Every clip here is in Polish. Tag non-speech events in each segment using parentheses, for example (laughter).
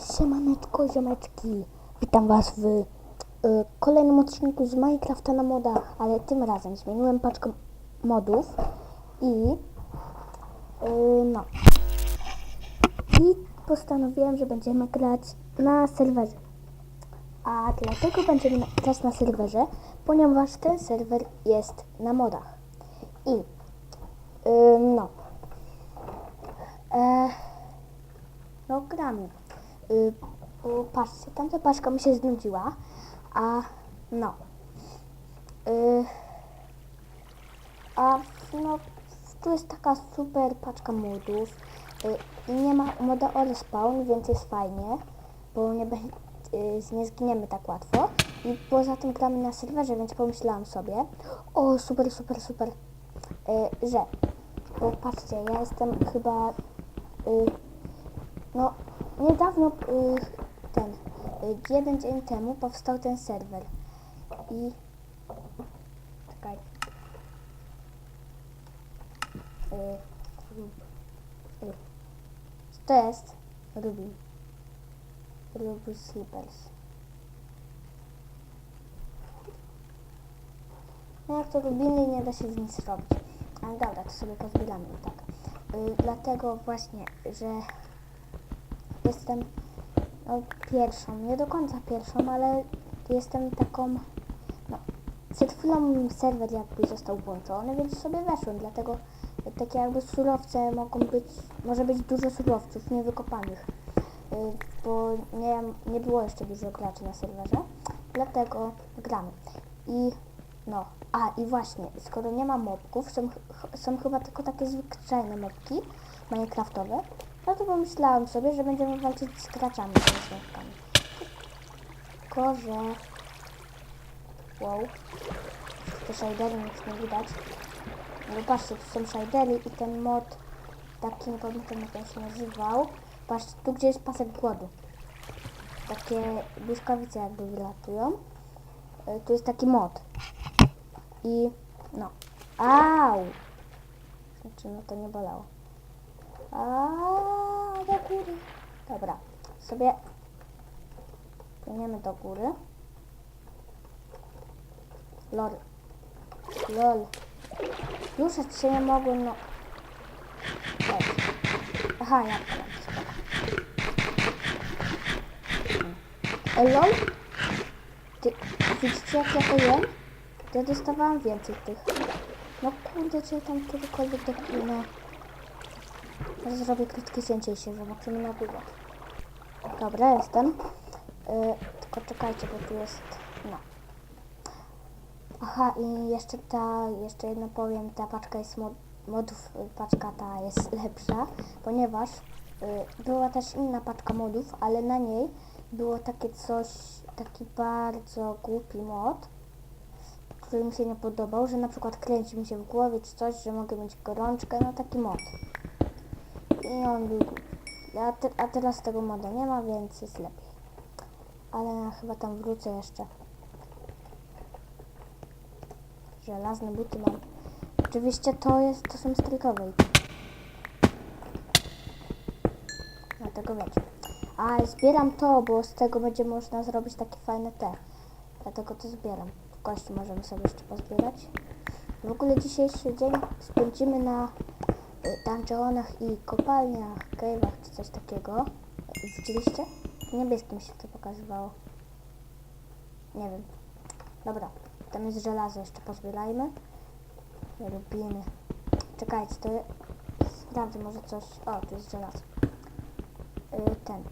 Siemaneczko, ziomeczki. Witam was w y, kolejnym odcinku z Minecrafta na modach, ale tym razem zmieniłem paczkę modów i y, no. I postanowiłem, że będziemy grać na serwerze. A dlatego będziemy grać na serwerze, ponieważ ten serwer jest na modach. I y, no. E, no gramy. Y, bo patrzcie, tamta paczka mi się znudziła, a no. Y, a no, tu jest taka super paczka modów. Y, i nie ma moda o respawn, więc jest fajnie, bo nie, y, nie zginiemy tak łatwo. I poza tym gramy na serwerze, więc pomyślałam sobie, o super, super, super, y, że, bo patrzcie, ja jestem chyba y, no, niedawno, y, ten, y, jeden dzień temu powstał ten serwer. I, czekaj. Y, to jest? Ruby. Ruby Slippers. No jak to lubimy nie da się z nic zrobić. Ale dobra, to sobie pozbieramy tak. Dlatego właśnie, że jestem no, pierwszą, nie do końca pierwszą, ale jestem taką, no, przed chwilą serwer jakby został włączony, więc sobie weszłem, dlatego takie jakby surowce mogą być, może być dużo surowców niewykopanych, y, bo nie, nie było jeszcze dużo graczy na serwerze, dlatego gramy. I no, a i właśnie, skoro nie ma mobków, są, są chyba tylko takie zwyczajne mobki minecraftowe, no to pomyślałam sobie, że będziemy walczyć z graczami, z mobkami. Tylko, że... Wow. Te shadery nic nie widać. No patrzcie, tu są shadery i ten mod, taki nie pamiętam jak on się nazywał. Patrzcie, tu gdzie jest pasek głodu. Takie błyskawice jakby wylatują. Y, Tu jest taki mod. I no. Au! Znaczy, no to nie bolało. A do góry. Dobra. Sobie płyniemy do góry. Lol. Lol. Już się nie mogłem, no. Ej. Aha, ja spoko. Ej, lol. Ty, widzicie jak ja to jem? Ja dostawałam więcej tych. No kurde, czy tam kiedykolwiek dopłynę. Teraz zrobię krótkie cięcie i się zobaczymy na długo. Dobra, jestem. Yy, tylko czekajcie, bo tu jest... No. Aha, i jeszcze ta, jeszcze jedno powiem, ta paczka jest mod, modów, y, paczka ta jest (laughs) lepsza, ponieważ y, była też inna paczka modów, ale na niej było takie coś, taki bardzo głupi mod, który mi się nie podobał, że na przykład kręci mi się w głowie czy coś, że mogę mieć gorączkę, no taki mod. I on głupi. A, te, a teraz tego moda nie ma, więc jest lepiej. Ale ja chyba tam wrócę jeszcze. Żelazne buty mam. Oczywiście to jest, to są strykowe. Dlatego wiecie. A zbieram to, bo z tego będzie można zrobić takie fajne te. Dlatego to zbieram. Kości możemy sobie jeszcze pozbierać. W ogóle dzisiejszy dzień spędzimy na dungeonach i kopalniach, cave'ach czy coś takiego. Widzieliście? W niebieskim się to pokazywało. Nie wiem. Dobra, tam jest żelazo, jeszcze pozbierajmy. Lubimy. Czekajcie, to je- sprawdzę może coś. O, tu jest żelazo. Y, ten.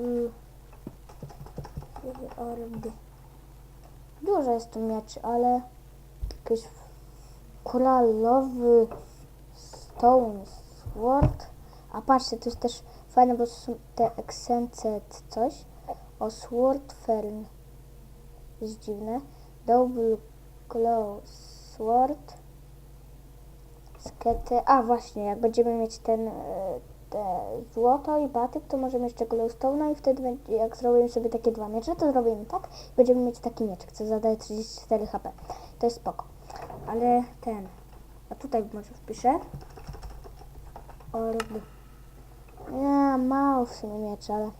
Y, y, orby. Dużo jest tu mieczy, ale jakiś koralowy stone sword. A patrzcie, to jest też fajne, bo są te exencet coś. O sword fern. Jest dziwne. Double glow sword. Skety. A właśnie, jak będziemy mieć ten e, te złoto i batyk, to możemy jeszcze glowstone'a i wtedy jak zrobimy sobie takie dwa miecze, to zrobimy tak. Będziemy mieć taki mieczek, co zadaje 34 HP. To jest spoko. Ale ten. A tutaj może wpiszę. Orb Nie, mało w sumie mieczy, ale...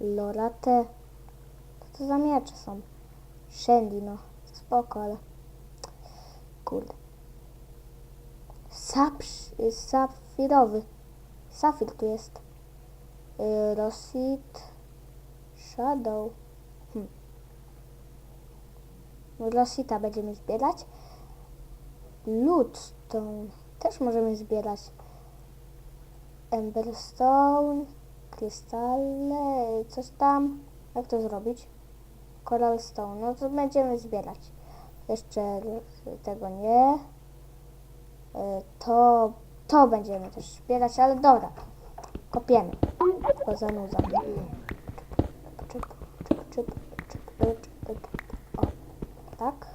Lorate... Co to za miecze są? Shandy, no. Spoko, ale... Kurde. Sap... Safirowy. Safir tu jest. Y, Rosit... Shadow. Hm. Rosita będziemy zbierać. Lootstone też możemy zbierać. Emberstone, krystale, coś tam. Jak to zrobić? Coral Stone. No to będziemy zbierać. Jeszcze tego nie. Y, To, to będziemy też zbierać, ale dobra. Kopiemy. Bo zanudzam. Czyp, czyp, czyp, czyp, czyp, czyp. O, tak.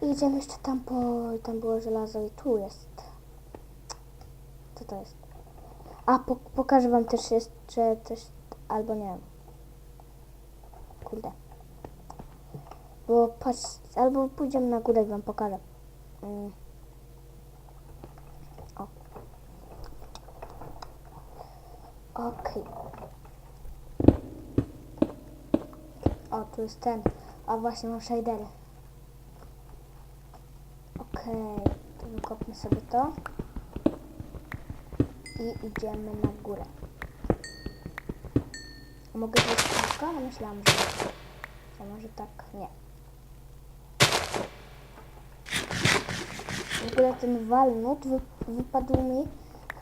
I idziemy jeszcze tam po... Tam było żelazo i tu jest. Co to jest? A, po, pokażę wam też jeszcze coś... Albo nie wiem. Kurde. Bo patrz... Albo pójdziemy na górę i wam pokażę. Mm. O. Okej. O, tu jest ten. A właśnie mam shadery. Okej, to wykopmy sobie to. I idziemy na górę. Mogę wejść szybko? No myślałam, że... To może tak, nie. W ogóle ten walnut wy, wypadł mi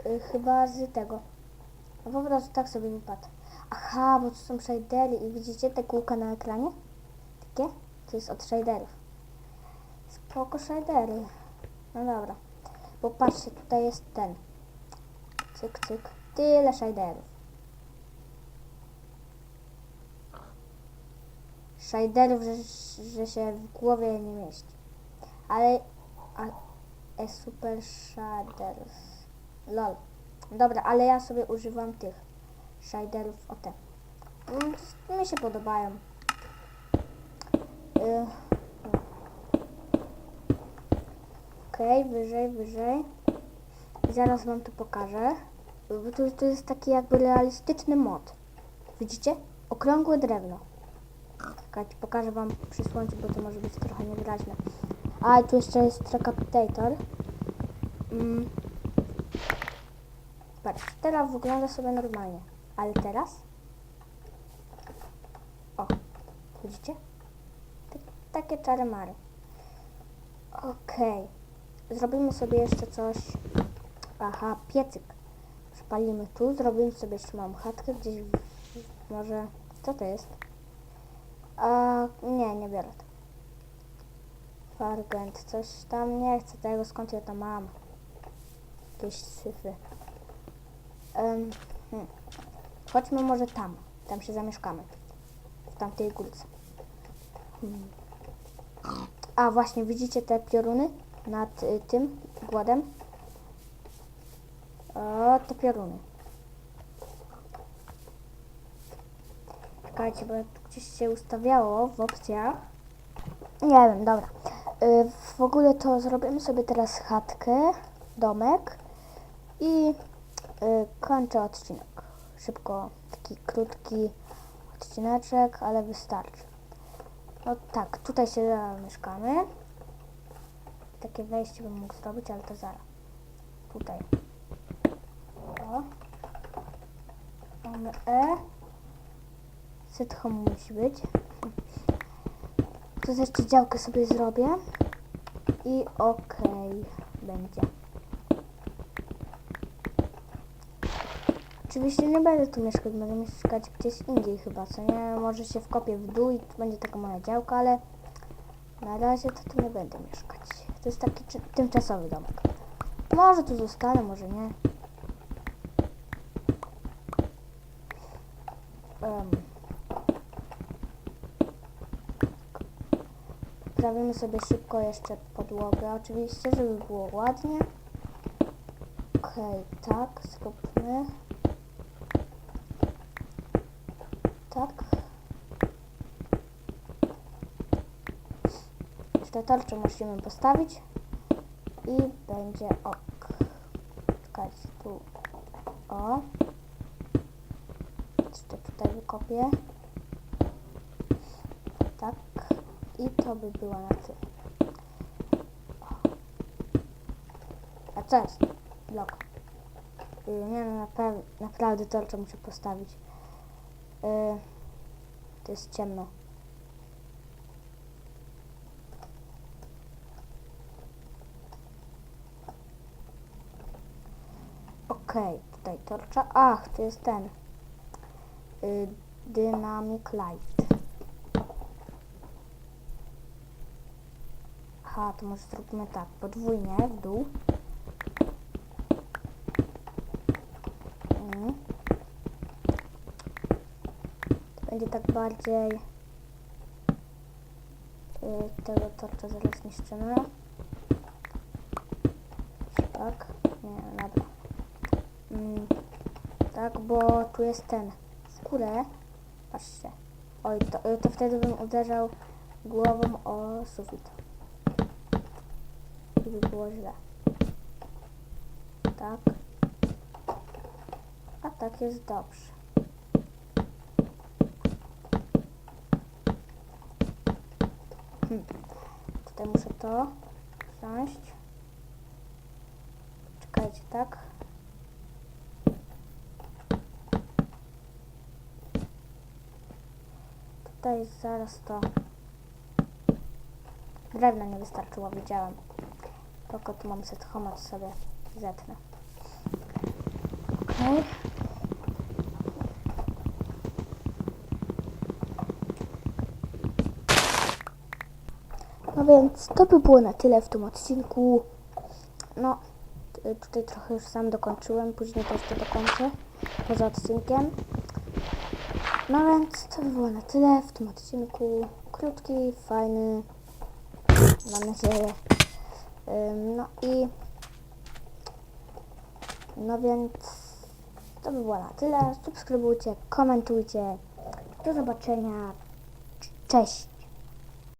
y, chyba z tego. No po prostu tak sobie wypadł. Aha, bo to są shadery i widzicie te kółka na ekranie? Takie? To jest od shaderów. Spoko shadery. No dobra. Bo patrzcie, tutaj jest ten. Cyk, cyk. Tyle shaderów. Shaderów, że, że się w głowie nie mieści. Ale... A, e, super shaders. Lol. Dobra, ale ja sobie używam tych shaderów o te. Mm, Mi się podobają. Y, Okej, wyżej, wyżej. I zaraz wam to pokażę. Bo to, to jest taki jakby realistyczny mod. Widzicie? Okrągłe drewno. Czekajcie, pokażę wam przy słońcu, bo to może być trochę niewyraźne. A, tu jeszcze jest Trecapitator. Mm. Patrz, teraz wygląda sobie normalnie. Ale teraz? O, widzicie? Tak, takie czary mary. Okej. Zrobimy sobie jeszcze coś. Aha, piecyk. Przypalimy tu, zrobimy sobie jeszcze małą chatkę gdzieś. W, może. Co to jest? A, nie, nie biorę to. Fargent, coś tam nie chcę tego, skąd ja to mam? Jakieś syfy. Um, hmm. Chodźmy może tam. Tam się zamieszkamy. W tamtej górce. Hmm. A właśnie, widzicie te pioruny nad y, tym głodem? O, te pioruny. Czekajcie, bo gdzieś się ustawiało w opcjach. Nie wiem, dobra. Y, w ogóle to zrobimy sobie teraz chatkę, domek i y, kończę odcinek. Szybko, taki krótki odcineczek, ale wystarczy. No tak, tutaj się zamieszkamy. Takie wejście bym mógł zrobić, ale to zaraz. Tutaj. O. Mamy E. Set home musi być. Tu jeszcze działkę sobie zrobię. I okej będzie. Oczywiście nie będę tu mieszkać, będę mieszkać gdzieś indziej chyba, co nie? Może się wkopię w dół i będzie taka moja działka, ale na razie to tu nie będę mieszkać. To jest taki tymczasowy domek. Może tu zostanę, może nie. Em. Poprawimy sobie szybko jeszcze podłogę, oczywiście, żeby było ładnie. Okej, tak, zróbmy. Tak. Jeszcze tarczę musimy postawić. i będzie ok. Czekajcie, tu. O. Jeszcze tutaj wykopię. Tak. I to by było na tyle. A co jest? Blok. Y, Nie no, napra- naprawdę torcze muszę postawić. Y, to jest ciemno. Okej, tutaj torcza. Ach, to jest ten. Y, dynamic light. Aha, to może zróbmy tak. Podwójnie w dół. Mm. To będzie tak bardziej y, tego torcza zaraz niszczymy. Tak? Nie, dobra. Mm, tak, bo tu jest ten w górę. Patrzcie. Oj, to, y, to wtedy bym uderzał głową o sufit. I by było źle. Tak. A tak jest dobrze. Hm. Tutaj muszę to wziąć. Czekajcie, tak? Tutaj zaraz to. Drewna nie wystarczyło, widziałem. Tylko tu mam set homat sobie zetnę. Okej. No więc to by było na tyle w tym odcinku. No, tutaj trochę już sam dokończyłem, później to jeszcze dokończę poza odcinkiem. No więc to by było na tyle w tym odcinku. Krótki, fajny, mam nadzieję. No i no więc to by było na tyle. Subskrybujcie, komentujcie. Do zobaczenia. Cześć.